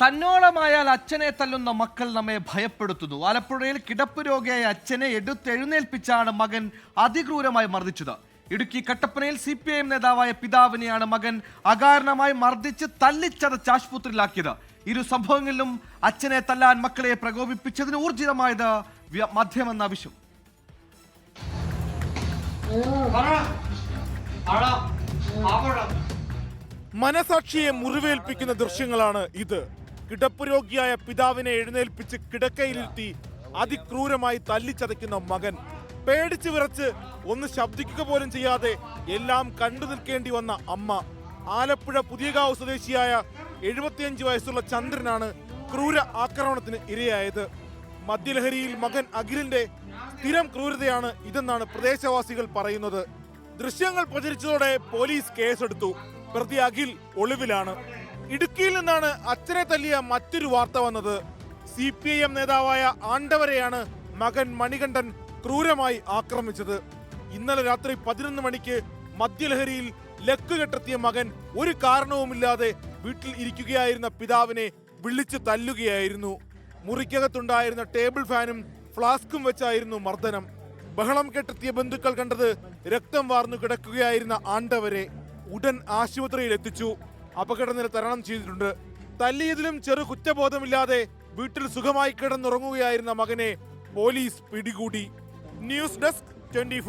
തന്നോളമായാൽ അച്ഛനെ തല്ലുന്ന മക്കൾ നമ്മെ ഭയപ്പെടുത്തുന്നു. ആലപ്പുഴയിൽ കിടപ്പ് രോഗിയായ അച്ഛനെ എടുത്തെഴുന്നേൽപ്പിച്ചാണ് മകൻ അതിക്രൂരമായി മർദ്ദിച്ചത്. ഇടുക്കി കട്ടപ്പനയിൽ സി പി ഐ എം നേതാവായ പിതാവിനെയാണ് മകൻ അകാരണമായി മർദ്ദിച്ച് തല്ലിച്ചതച്ച് ആശുപത്രിയിലാക്കിയത്. ഇരു സംഭവങ്ങളിലും അച്ഛനെ തല്ലാൻ മക്കളെ പ്രകോപിപ്പിച്ചതിന് ഊർജിതമായത് മധ്യമെന്ന ആവശ്യം മനസാക്ഷിയെ മുറിവേൽപ്പിക്കുന്ന ദൃശ്യങ്ങളാണ് ഇത്. കിടപ്പ് രോഗിയായ പിതാവിനെ എഴുന്നേൽപ്പിച്ച് കിടക്കയിലിരുത്തി അതിക്രൂരമായി തല്ലിച്ചതയ്ക്കുന്ന മകൻ. പേടിച്ച് വിറച്ച് ഒന്ന് ശബ്ദിക്കുക പോലും ചെയ്യാതെ എല്ലാം കണ്ടു നിൽക്കേണ്ടി വന്ന അമ്മ. ആലപ്പുഴ പുതിയകാവ് സ്വദേശിയായ എഴുപത്തിയഞ്ച് വയസ്സുള്ള ചന്ദ്രനാണ് ക്രൂര ആക്രമണത്തിന് ഇരയായത്. മദ്യലഹരിയിൽ മകൻ അഖിലിന്റെ സ്ഥിരം ക്രൂരതയാണ് ഇതെന്നാണ് പ്രദേശവാസികൾ പറയുന്നത്. ദൃശ്യങ്ങൾ പ്രചരിച്ചതോടെ പോലീസ് കേസെടുത്തു. പ്രതി അഖിൽ ഒളിവിലാണ്. ഇടുക്കിയിൽ നിന്നാണ് അച്ഛനെ തല്ലിയ മറ്റൊരു വാർത്ത വന്നത്. സി പി ഐ എം നേതാവായ ആണ്ടവരെയാണ് മകൻ മണികണ്ഠൻ ക്രൂരമായി ആക്രമിച്ചത്. ഇന്നലെ രാത്രി പതിനൊന്ന് മണിക്ക് മദ്യലഹരിയിൽ ലക്ക് കെട്ടെത്തിയ മകൻ ഒരു കാരണവുമില്ലാതെ വീട്ടിൽ ഇരിക്കുകയായിരുന്ന പിതാവിനെ വിളിച്ചു തല്ലുകയായിരുന്നു. മുറിക്കകത്തുണ്ടായിരുന്ന ടേബിൾ ഫാനും ഫ്ലാസ്കും വെച്ചായിരുന്നു മർദ്ദനം. ബഹളം കെട്ടെത്തിയ ബന്ധുക്കൾ കണ്ടത് രക്തം വാർന്നു കിടക്കുകയായിരുന്ന ആണ്ടവരെ ഉടൻ ആശുപത്രിയിൽ എത്തിച്ചു അപകടനില തരണം ചെയ്തിട്ടുണ്ട്. തല്ലിയതിലും ചെറു കുറ്റബോധമില്ലാതെ വീട്ടിൽ സുഖമായി കിടന്നുറങ്ങുകയായിരുന്ന മകനെ പോലീസ് പിടികൂടി. News desk twenty